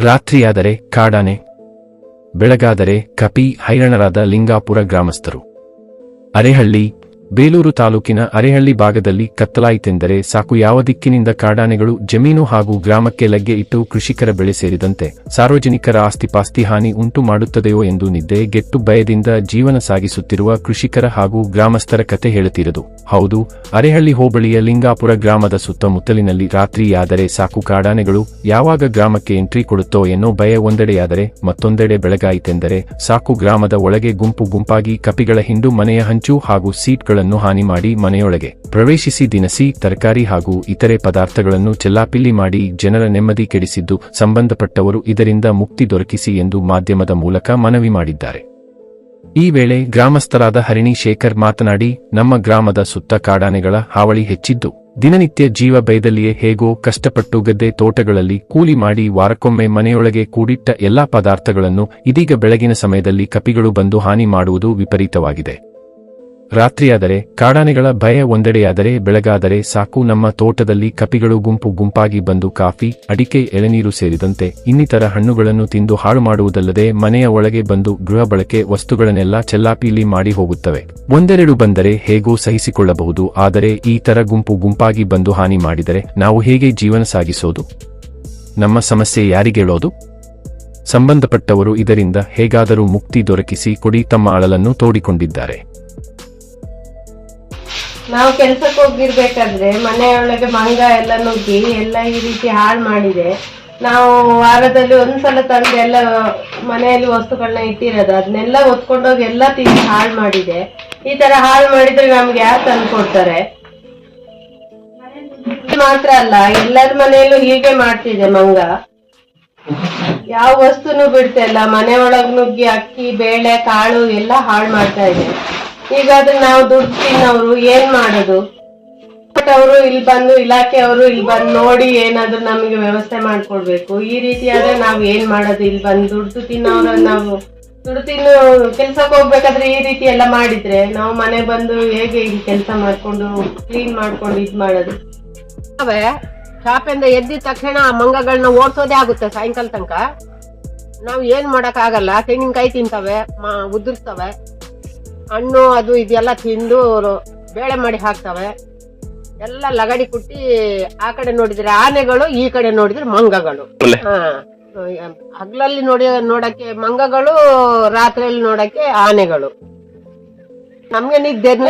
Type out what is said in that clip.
ರಾತ್ರಿಯಾದರೆ ಕಾಡಾನೆ ಬೆಳಗಾದರೆ ಕಪಿ ಹೈರಣರಾದ ಲಿಂಗಾಪುರ ಗ್ರಾಮಸ್ಥರು. ಅರೆಹಳ್ಳಿ ಬೇಲೂರು ತಾಲೂಕಿನ ಅರೆಹಳ್ಳಿ ಭಾಗದಲ್ಲಿ ಕತ್ತಲಾಯಿತೆಂದರೆ ಸಾಕು ಯಾವ ದಿಕ್ಕಿನಿಂದ ಕಾಡಾನೆಗಳು ಜಮೀನು ಹಾಗೂ ಗ್ರಾಮಕ್ಕೆ ಲಗ್ಗೆ ಇಟ್ಟು ಕೃಷಿಕರ ಬೆಳೆ ಸೇರಿದಂತೆ ಸಾರ್ವಜನಿಕರ ಆಸ್ತಿಪಾಸ್ತಿ ಹಾನಿ ಉಂಟು ಮಾಡುತ್ತದೆಯೋ ಎಂದು ನಿದ್ದೆ ಗೆಟ್ಟು ಭಯದಿಂದ ಜೀವನ ಸಾಗಿಸುತ್ತಿರುವ ಕೃಷಿಕರ ಹಾಗೂ ಗ್ರಾಮಸ್ಥರ ಕತೆ ಹೇಳುತ್ತಿರದು. ಹೌದು, ಅರೆಹಳ್ಳಿ ಹೋಬಳಿಯ ಲಿಂಗಾಪುರ ಗ್ರಾಮದ ಸುತ್ತಮುತ್ತಲಿನಲ್ಲಿ ರಾತ್ರಿಯಾದರೆ ಸಾಕು ಕಾಡಾನೆಗಳು ಯಾವಾಗ ಗ್ರಾಮಕ್ಕೆ ಎಂಟ್ರಿ ಕೊಡುತ್ತೋ ಎನ್ನೋ ಭಯ ಒಂದೆಡೆಯಾದರೆ ಮತ್ತೊಂದೆಡೆ ಬೆಳಗಾಯಿತೆಂದರೆ ಸಾಕು ಗ್ರಾಮದ ಒಳಗೆ ಗುಂಪು ಗುಂಪಾಗಿ ಕಪಿಗಳ ಹಿಂಡು ಮನೆಯ ಹಂಚು ಹಾಗೂ ಸೀಟ್ಗಳನ್ನು ಹಾನಿ ಮಾಡಿ ಮನೆಯೊಳಗೆ ಪ್ರವೇಶಿಸಿ ದಿನಸಿ, ತರಕಾರಿ ಹಾಗೂ ಇತರೆ ಪದಾರ್ಥಗಳನ್ನು ಚೆಲ್ಲಾಪಿಲ್ಲಿ ಮಾಡಿ ಜನರ ನೆಮ್ಮದಿ ಕೆಡಿಸಿದ್ದು ಸಂಬಂಧಪಟ್ಟವರು ಇದರಿಂದ ಮುಕ್ತಿ ದೊರಕಿಸಿ ಎಂದು ಮಾಧ್ಯಮದ ಮೂಲಕ ಮನವಿ ಮಾಡಿದ್ದಾರೆ. ಈ ವೇಳೆ ಗ್ರಾಮಸ್ಥರಾದ ಹರಿಣಿ ಶೇಖರ್ ಮಾತನಾಡಿ, ನಮ್ಮ ಗ್ರಾಮದ ಸುತ್ತ ಕಾಡಾನೆಗಳ ಹಾವಳಿ ಹೆಚ್ಚಿದ್ದು, ದಿನನಿತ್ಯ ಜೀವ ಬೈದಲ್ಲಿಯೇ ಹೇಗೋ ಕಷ್ಟಪಟ್ಟು ಗದ್ದೆ ತೋಟಗಳಲ್ಲಿ ಕೂಲಿ ಮಾಡಿ ವಾರಕ್ಕೊಮ್ಮೆ ಮನೆಯೊಳಗೆ ಕೂಡಿಟ್ಟ ಎಲ್ಲಾ ಪದಾರ್ಥಗಳನ್ನು ಇದೀಗ ಬೆಳಗಿನ ಸಮಯದಲ್ಲಿ ಕಪಿಗಳು ಬಂದು ಹಾನಿ ಮಾಡುವುದು ವಿಪರೀತವಾಗಿದೆ. ರಾತ್ರಿಯಾದರೆ, ಕಾಡಾನೆಗಳ ಭಯ ಒಂದೆಡೆಯಾದರೆ, ಬೆಳಗಾದರೆ ಸಾಕು ನಮ್ಮ ತೋಟದಲ್ಲಿ ಕಪಿಗಳು ಗುಂಪು ಗುಂಪಾಗಿ ಬಂದು ಕಾಫಿ, ಅಡಿಕೆ, ಎಳೆನೀರು ಸೇರಿದಂತೆ ಇನ್ನಿತರ ಹಣ್ಣುಗಳನ್ನು ತಿಂದು ಹಾಳು ಮಾಡುವುದಲ್ಲದೆ ಮನೆಯ ಒಳಗೆ ಬಂದು ಗೃಹ ಬಳಕೆ ವಸ್ತುಗಳನ್ನೆಲ್ಲ ಚೆಲ್ಲಾಪೀಲಿ ಮಾಡಿ ಹೋಗುತ್ತವೆ. ಒಂದೆರಡು ಬಂದರೆ ಹೇಗೂ ಸಹಿಸಿಕೊಳ್ಳಬಹುದು, ಆದರೆ ಈ ತರ ಗುಂಪು ಗುಂಪಾಗಿ ಬಂದು ಹಾನಿ ಮಾಡಿದರೆ ನಾವು ಹೇಗೆ ಜೀವನ ಸಾಗಿಸೋದು? ನಮ್ಮ ಸಮಸ್ಯೆ ಯಾರಿಗೇಳೋದು ಸಂಬಂಧಪಟ್ಟವರು ಇದರಿಂದ ಹೇಗಾದರೂ ಮುಕ್ತಿ ದೊರಕಿಸಿ ಕೊಡಿ ತಮ್ಮ ಅಳಲನ್ನು ತೋಡಿಕೊಂಡಿದ್ದಾರೆ. ನಾವು ಕೆಲ್ಸಕ್ಕೆ ಹೋಗಿರ್ಬೇಕಾದ್ರೆ ಮನೆಯೊಳಗೆ ಮಂಗ ಎಲ್ಲ ನುಗ್ಗಿ ಎಲ್ಲ ಈ ರೀತಿ ಹಾಳು ಮಾಡಿದೆ. ನಾವು ವಾರದಲ್ಲಿ ಒಂದ್ಸಲ ತಂದು ಎಲ್ಲ ಮನೆಯಲ್ಲಿ ವಸ್ತುಗಳನ್ನ ಇಟ್ಟಿರೋದು, ಅದನ್ನೆಲ್ಲ ಒತ್ಕೊಂಡೋಗಿ ಎಲ್ಲ ತಿಂದು ಹಾಳು ಮಾಡಿದೆ. ಈ ತರ ಹಾಳು ಮಾಡಿದ್ರೆ ನಮ್ಗೆ ಯಾರು ತಂದು ಕೊಡ್ತಾರೆ? ಮಾತ್ರ ಅಲ್ಲ, ಎಲ್ಲರ ಮನೆಯಲ್ಲೂ ಹೀಗೆ ಮಾಡ್ತಿದೆ ಮಂಗ. ಯಾವ ವಸ್ತುನು ಬಿಡ್ತಾ ಇಲ್ಲ. ಮನೆ ಒಳಗ್ ನುಗ್ಗಿ ಅಕ್ಕಿ, ಬೇಳೆ, ಕಾಳು ಎಲ್ಲ ಹಾಳು ಮಾಡ್ತಾ ಇದೆ. ಹೀಗಾದ್ರೆ ನಾವು ದುಡ್ಡು ತಿನ್ನೋರು ಏನ್ ಮಾಡೋದು? ಬಟ್ ಅವರು ಇಲ್ಲಿ ಬಂದು ಇಲಾಖೆ ಅವರು ಇಲ್ಲಿ ಬಂದು ನೋಡಿ ಏನಾದ್ರು ನಮಗೆ ವ್ಯವಸ್ಥೆ ಮಾಡ್ಕೊಡ್ಬೇಕು. ಈ ರೀತಿ ಆದ್ರೆ ನಾವ್ ಏನ್ ಮಾಡೋದು? ಇಲ್ಲಿ ಬಂದು ದುಡ್ಡು ತಿನ್ನೋರ ನಾವು ದುಡ್ಡು ತಿನ್ನು ಕೆಲ್ಸಕ್ಕೆ ಹೋಗ್ಬೇಕಾದ್ರೆ ಈ ರೀತಿ ಎಲ್ಲ ಮಾಡಿದ್ರೆ ನಾವು ಮನೆ ಬಂದು ಹೇಗೆ ಇಲ್ಲಿ ಕೆಲಸ ಮಾಡ್ಕೊಂಡು ಕ್ಲೀನ್ ಮಾಡ್ಕೊಂಡು ಇದ್ ಮಾಡೋದು? ಅವೇ ಶಾಪಿಂದ ಎದ್ದಿದ ತಕ್ಷಣ ಆ ಮಂಗಗಳನ್ನ ಓಡಿಸೋದೇ ಆಗುತ್ತೆ ಸಾಯಂಕಾಲ ತನಕ. ನಾವು ಏನ್ ಮಾಡಕ್ ಆಗಲ್ಲ ತೆಂಗಿನಕಾಯಿ ತಿಂತವೆ, ಮ- ಉದುರ್ತವೆ ಹಣ್ಣು ಅದು ಇದೆಲ್ಲ ತಿಂದು ಬೇಳೆ ಮಾಡಿ ಹಾಕ್ತವೆ. ಎಲ್ಲ ಲಗಡಿ ಕುಟ್ಟಿ ಆ ಕಡೆ ನೋಡಿದ್ರೆ ಆನೆಗಳು ಈ ಕಡೆ ನೋಡಿದ್ರೆ ಮಂಗಗಳು. ಹಾ. ಹಗ್ಲಲ್ಲಿ ನೋಡಿ ನೋಡಕ್ಕೆ ಮಂಗಗಳು ರಾತ್ರಿಯಲ್ಲಿ ನೋಡಕ್ಕೆ ಆನೆಗಳು. ನಮ್ಗೆ ನಿದ್ದೆನೂ